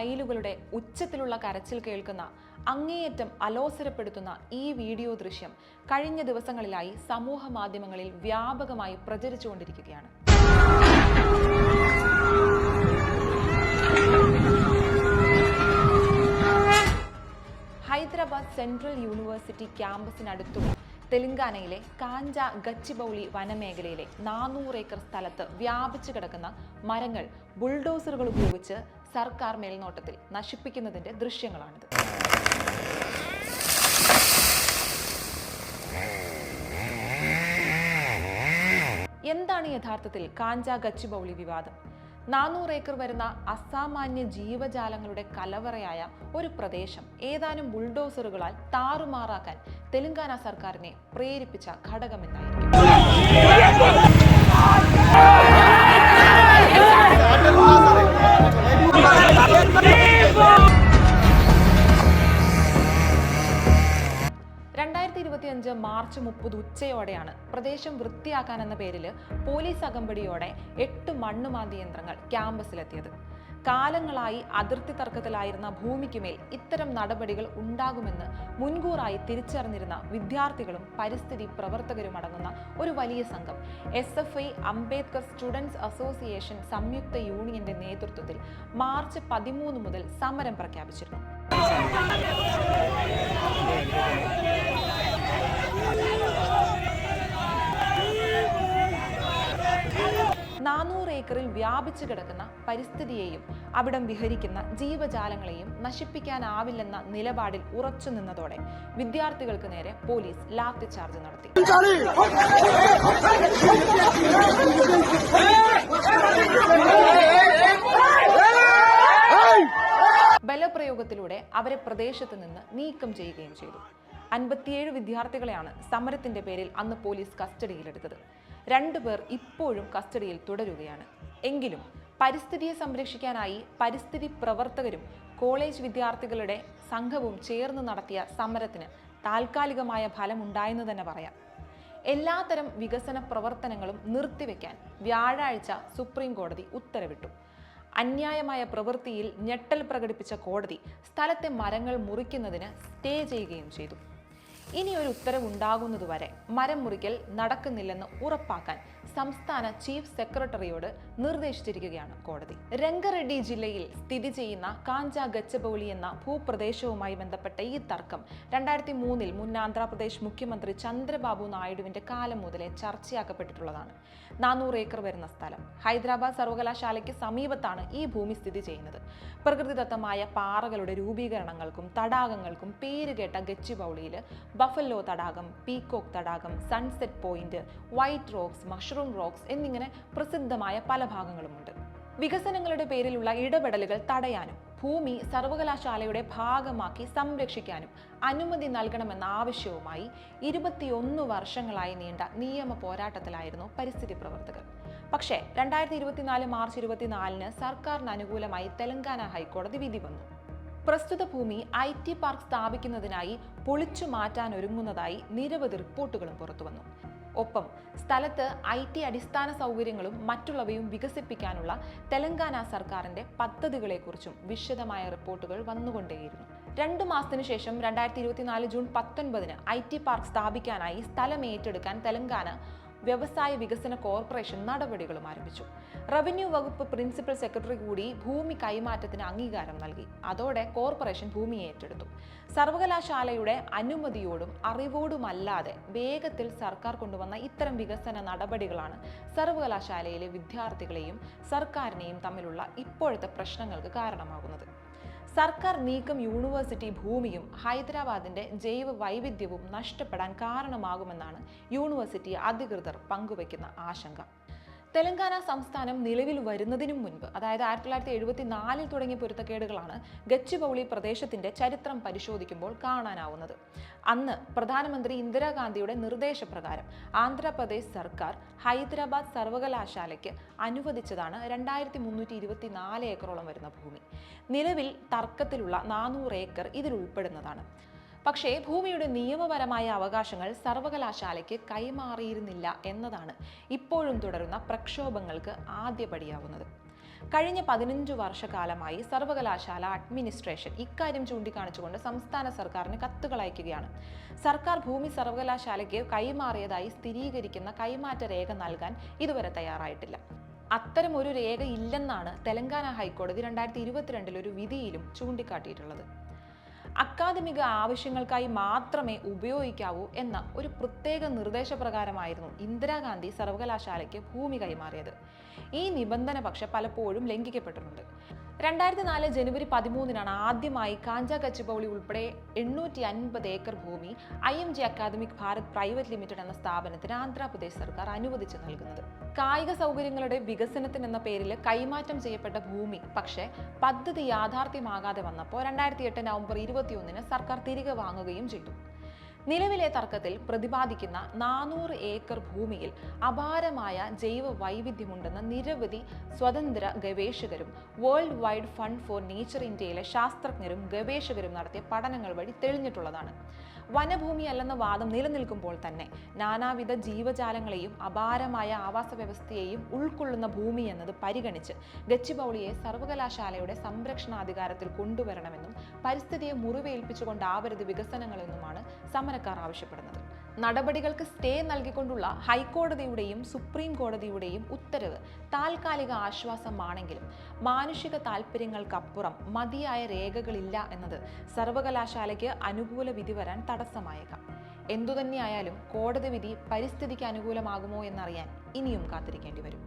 മയിലുകളുടെ ഉച്ചത്തിലുള്ള കരച്ചിൽ കേൾക്കുന്ന അങ്ങേയറ്റം അലോസരപ്പെടുത്തുന്ന ഈ വീഡിയോ ദൃശ്യം കഴിഞ്ഞ ദിവസങ്ങളിലായി സമൂഹ മാധ്യമങ്ങളിൽ വ്യാപകമായി പ്രചരിച്ചുകൊണ്ടിരിക്കുകയാണ്. ഹൈദരാബാദ് സെൻട്രൽ യൂണിവേഴ്സിറ്റി ക്യാമ്പസിനടുത്തുള്ള തെലങ്കാനയിലെ കാഞ്ച ഗച്ചിബൌളി വനമേഖലയിലെ നാനൂറ് ഏക്കർ സ്ഥലത്ത് വ്യാപിച്ചു കിടക്കുന്ന മരങ്ങൾ ബുൾഡോസറുകൾ ഉപയോഗിച്ച് സർക്കാർ മേൽനോട്ടത്തിൽ നശിപ്പിക്കുന്നതിന്റെ ദൃശ്യങ്ങളാണിത്. എന്താണ് യഥാർത്ഥത്തിൽ കാഞ്ച ഗച്ചുബൗളി വിവാദം? നാനൂറ് ഏക്കർ വരുന്ന അസാമാന്യ ജീവജാലങ്ങളുടെ കലവറയായ ഒരു പ്രദേശം ഏതാനും ബുൾഡോസറുകളാൽ താറുമാറാക്കാൻ തെലങ്കാന സർക്കാരിനെ പ്രേരിപ്പിച്ച ഘടകമെന്നായിരിക്കും. മാർച്ച് മുപ്പത് ഉച്ചയോടെയാണ്. പ്രദേശം വൃത്തിയാക്കാൻ എന്ന പേരിൽ പോലീസ് അകമ്പടിയോടെ എട്ട് മണ്ണുമാന്തി യന്ത്രങ്ങൾ ക്യാമ്പസിലെത്തിയത്. കാലങ്ങളായി അതിർത്തി തർക്കത്തിലായിരുന്ന ഭൂമിക്കുമേൽ ഇത്തരം നടപടികൾ ഉണ്ടാകുമെന്ന് മുൻകൂറായി തിരിച്ചറിഞ്ഞിരുന്ന വിദ്യാർത്ഥികളും പരിസ്ഥിതി പ്രവർത്തകരും അടങ്ങുന്ന ഒരു വലിയ സംഘം. S F I Ambedkar students association സംയുക്ത യൂണിയന്റെ നേതൃത്വത്തിൽ മാർച്ച് പതിമൂന്ന് മുതൽ സമരം പ്രഖ്യാപിച്ചിരുന്നു. ഏക്കറിൽ വ്യാപിച്ചു കിടക്കുന്ന പരിസ്ഥിതിയെയും അവിടം വിഹരിക്കുന്ന ജീവജാലങ്ങളെയും നശിപ്പിക്കാനാവില്ലെന്ന നിലപാടിൽ ഉറച്ചു നിന്നതോടെ വിദ്യാർത്ഥികൾക്ക് നേരെ പോലീസ് ലാത്തിചാർജ് നടത്തി. ബലപ്രയോഗത്തിലൂടെ അവരെ പ്രദേശത്ത് നിന്ന് നീക്കം ചെയ്യുകയും ചെയ്തു. അൻപത്തിയേഴ് വിദ്യാർത്ഥികളെയാണ് സമരത്തിന്റെ പേരിൽ അന്ന് പോലീസ് കസ്റ്റഡിയിലെടുത്തത്. രണ്ടുപേർ ഇപ്പോഴും കസ്റ്റഡിയിൽ തുടരുകയാണ്. എങ്കിലും പരിസ്ഥിതിയെ സംരക്ഷിക്കാനായി പരിസ്ഥിതി പ്രവർത്തകരും കോളേജ് വിദ്യാർത്ഥികളുടെ സംഘവും ചേർന്ന് നടത്തിയ സമരത്തിന് താൽക്കാലികമായ ഫലമുണ്ടായെന്ന് തന്നെ പറയാം. എല്ലാത്തരം വികസന പ്രവർത്തനങ്ങളും നിർത്തിവെക്കാൻ വ്യാഴാഴ്ച സുപ്രീം കോടതി ഉത്തരവിട്ടു. അന്യായമായ പ്രവൃത്തിയിൽ ഞെട്ടൽ പ്രകടിപ്പിച്ച കോടതി സ്ഥലത്തെ മരങ്ങൾ മുറിക്കുന്നതിന് സ്റ്റേ ചെയ്യുകയും ചെയ്തു. ഇനി ഒരു ഉത്തരവുണ്ടാകുന്നതുവരെ മരം മുറിക്കൽ നടക്കുന്നില്ലെന്ന് ഉറപ്പാക്കാൻ സംസ്ഥാന ചീഫ് സെക്രട്ടറിയോട് നിർദ്ദേശിച്ചിരിക്കുകയാണ് കോടതി. രംഗറെഡ്ഡി ജില്ലയിൽ സ്ഥിതി ചെയ്യുന്ന കാഞ്ച ഗച്ചബൌളി എന്ന ഭൂപ്രദേശവുമായി ബന്ധപ്പെട്ട ഈ തർക്കം രണ്ടായിരത്തി മൂന്നിൽ മുൻ ആന്ധ്രാപ്രദേശ് മുഖ്യമന്ത്രി ചന്ദ്രബാബു നായിഡുവിന്റെ കാലം മുതലേ ചർച്ചയാക്കപ്പെട്ടിട്ടുള്ളതാണ്. നാനൂറ് ഏക്കർ വരുന്ന സ്ഥലം. ഹൈദരാബാദ് സർവകലാശാലയ്ക്ക് സമീപത്താണ് ഈ ഭൂമി സ്ഥിതി ചെയ്യുന്നത്. പ്രകൃതിദത്തമായ പാറകളുടെ രൂപീകരണങ്ങൾക്കും തടാകങ്ങൾക്കും പേരുകേട്ട ഗച്ചിബൌളിയിൽ ബഫല്ലോ തടാകം പീകോക്ക് തടാകം sunset point white rocks mushroom rocks എന്നിങ്ങനെ പ്രസിദ്ധമായ പല ഭാഗങ്ങളുമുണ്ട്. വികസനങ്ങളുടെ പേരിലുള്ള ഇടപെടലുകൾ തടയാനും ഭൂമി സർവകലാശാലയുടെ ഭാഗമാക്കി സംരക്ഷിക്കാനും അനുമതി നൽകണമെന്ന ആവശ്യവുമായി ഇരുപത്തിയൊന്ന് വർഷങ്ങളായി നീണ്ട നിയമ പോരാട്ടത്തിലായിരുന്നു പരിസ്ഥിതി പ്രവർത്തകർ. പക്ഷേ രണ്ടായിരത്തി ഇരുപത്തിനാല് മാർച്ച് ഇരുപത്തിനാലിന് സർക്കാരിന് അനുകൂലമായി തെലങ്കാന ഹൈക്കോടതി വിധി വന്നു. പ്രസ്തുത ഭൂമി ഐ ടി പാർക്ക് സ്ഥാപിക്കുന്നതിനായി പൊളിച്ചു മാറ്റാൻ ഒരുങ്ങുന്നതായി നിരവധി റിപ്പോർട്ടുകളും പുറത്തുവന്നു. ഒപ്പം സ്ഥലത്ത് ഐ ടി അടിസ്ഥാന സൗകര്യങ്ങളും മറ്റുള്ളവയും വികസിപ്പിക്കാനുള്ള തെലങ്കാന സർക്കാരിന്റെ പദ്ധതികളെക്കുറിച്ചും വിശദമായ റിപ്പോർട്ടുകൾ വന്നുകൊണ്ടേയിരുന്നു. രണ്ടു മാസത്തിനു ശേഷം രണ്ടായിരത്തി ഇരുപത്തിനാല് ജൂൺ പത്തൊൻപതിന് ഐ ടി പാർക്ക് സ്ഥാപിക്കാനായി സ്ഥലം ഏറ്റെടുക്കാൻ തെലങ്കാന വ്യവസായ വികസന കോർപ്പറേഷൻ നടപടികളും ആരംഭിച്ചു. റവന്യൂ വകുപ്പ് പ്രിൻസിപ്പൽ സെക്രട്ടറി കൂടി ഭൂമി കൈമാറ്റത്തിന് അംഗീകാരം നൽകി. അതോടെ കോർപ്പറേഷൻ ഭൂമി ഏറ്റെടുത്തു. സർവകലാശാലയുടെ അനുമതിയോടും അറിവോടുമല്ലാതെ വേഗത്തിൽ സർക്കാർ കൊണ്ടുവന്ന ഇത്തരം വികസന നടപടികളാണ് സർവകലാശാലയിലെ വിദ്യാർത്ഥികളെയും സർക്കാരിനെയും തമ്മിലുള്ള ഇപ്പോഴത്തെ പ്രശ്നങ്ങൾക്ക് കാരണമാകുന്നത്. സർക്കാർ നീക്കം യൂണിവേഴ്സിറ്റി ഭൂമിയും ഹൈദരാബാദിന്റെ ജൈവ വൈവിധ്യവും നഷ്ടപ്പെടാൻ കാരണമാകുമെന്നാണ് യൂണിവേഴ്സിറ്റി അധികൃതർ പങ്കുവയ്ക്കുന്ന ആശങ്ക. തെലങ്കാന സംസ്ഥാനം നിലവിൽ വരുന്നതിനും മുൻപ് അതായത് ആയിരത്തി തൊള്ളായിരത്തി എഴുപത്തി നാലിൽ തുടങ്ങിയ പൊരുത്തക്കേടുകളാണ് ഗച്ചിബൌളി പ്രദേശത്തിന്റെ ചരിത്രം പരിശോധിക്കുമ്പോൾ കാണാനാവുന്നത്. അന്ന് പ്രധാനമന്ത്രി ഇന്ദിരാഗാന്ധിയുടെ നിർദ്ദേശപ്രകാരം ആന്ധ്രാപ്രദേശ് സർക്കാർ ഹൈദരാബാദ് സർവകലാശാലയ്ക്ക് അനുവദിച്ചതാണ് രണ്ടായിരത്തി മുന്നൂറ്റി ഇരുപത്തി നാല് ഏക്കറോളം വരുന്ന ഭൂമി. നിലവിൽ തർക്കത്തിലുള്ള നാനൂറ് ഏക്കർ ഇതിൽ ഉൾപ്പെടുന്നതാണ്. പക്ഷേ ഭൂമിയുടെ നിയമപരമായ അവകാശങ്ങൾ സർവകലാശാലയ്ക്ക് കൈമാറിയിരുന്നില്ല എന്നതാണ് ഇപ്പോഴും തുടരുന്ന പ്രക്ഷോഭങ്ങൾക്ക് ആദ്യപടിയാവുന്നത്. കഴിഞ്ഞ പതിനഞ്ച് വർഷക്കാലമായി സർവകലാശാല അഡ്മിനിസ്ട്രേഷൻ ഇക്കാര്യം ചൂണ്ടിക്കാണിച്ചുകൊണ്ട് സംസ്ഥാന സർക്കാരിന് കത്തുകൾ അയക്കുകയാണ്. സർക്കാർ ഭൂമി സർവകലാശാലയ്ക്ക് കൈമാറിയതായി സ്ഥിരീകരിക്കുന്ന കൈമാറ്റ രേഖ നൽകാൻ ഇതുവരെ തയ്യാറായിട്ടില്ല. അത്തരം ഒരു രേഖ ഇല്ലെന്നാണ് തെലങ്കാന ഹൈക്കോടതി രണ്ടായിരത്തി ഇരുപത്തിരണ്ടിൽ ഒരു വിധിയിലും ചൂണ്ടിക്കാട്ടിയിട്ടുള്ളത്. അക്കാദമിക ആവശ്യങ്ങൾക്കായി മാത്രമേ ഉപയോഗിക്കാവൂ എന്ന ഒരു പ്രത്യേക നിർദ്ദേശപ്രകാരമായിരുന്നു ഇന്ദിരാഗാന്ധി സർവകലാശാലയ്ക്ക് ഭൂമി കൈമാറിയത്. ഈ നിബന്ധന പക്ഷെ പലപ്പോഴും ലംഘിക്കപ്പെട്ടിട്ടുണ്ട്. രണ്ടായിരത്തി നാല് ജനുവരി പതിമൂന്നിനാണ് ആദ്യമായി കാഞ്ച കച്ചിപ്പൗളി ഉൾപ്പെടെ എണ്ണൂറ്റി അൻപത് ഏക്കർ ഭൂമി I M G academic Bharat private limited എന്ന സ്ഥാപനത്തിന് ആന്ധ്രാപ്രദേശ് സർക്കാർ അനുവദിച്ചു നൽകുന്നത്. കായിക സൗകര്യങ്ങളുടെ വികസനത്തിന് എന്ന പേരിൽ കൈമാറ്റം ചെയ്യപ്പെട്ട ഭൂമി പക്ഷേ പദ്ധതി യാഥാർത്ഥ്യമാകാതെ വന്നപ്പോൾ രണ്ടായിരത്തി എട്ട് നവംബർ ഇരുപത്തിയൊന്നിന് സർക്കാർ തിരികെ വാങ്ങുകയും ചെയ്തു. നിലവിലെ തർക്കത്തിൽ പ്രതിപാദിക്കുന്ന നാനൂറ് ഏക്കർ ഭൂമിയിൽ അപാരമായ ജൈവ വൈവിധ്യമുണ്ടെന്ന് നിരവധി സ്വതന്ത്ര ഗവേഷകരും world wide fund for nature ഇന്ത്യയിലെ ശാസ്ത്രജ്ഞരും ഗവേഷകരും നടത്തിയ പഠനങ്ങൾ വഴി തെളിഞ്ഞിട്ടുള്ളതാണ്. വനഭൂമി അല്ലെന്ന വാദം നിലനിൽക്കുമ്പോൾ തന്നെ നാനാവിധ ജീവജാലങ്ങളെയും അപാരമായ ആവാസ വ്യവസ്ഥയെയും ഉൾക്കൊള്ളുന്ന ഭൂമി എന്നത് പരിഗണിച്ച് ഗച്ചിബൗളിയെ സർവകലാശാലയുടെ സംരക്ഷണാധികാരത്തിൽ കൊണ്ടുവരണമെന്നും പരിസ്ഥിതിയെ മുറിവേൽപ്പിച്ചുകൊണ്ടാവരുത് വികസനങ്ങളെന്നുമാണ് സമരക്കാർ ആവശ്യപ്പെടുന്നത്. നടപടികൾക്ക് സ്റ്റേ നൽകിക്കൊണ്ടുള്ള ഹൈക്കോടതിയുടെയും സുപ്രീം കോടതിയുടെയും ഉത്തരവ് താൽക്കാലിക ആശ്വാസമാണെങ്കിലും മാനുഷിക താൽപ്പര്യങ്ങൾക്കപ്പുറം മതിയായ രേഖകളില്ല എന്നത് സർവകലാശാലയ്ക്ക് അനുകൂല വിധി വരാൻ തടസ്സമായേക്കാം. എന്തുതന്നെയായാലും കോടതി വിധി പരിസ്ഥിതിക്ക് അനുകൂലമാകുമോ എന്നറിയാൻ ഇനിയും കാത്തിരിക്കേണ്ടി വരും.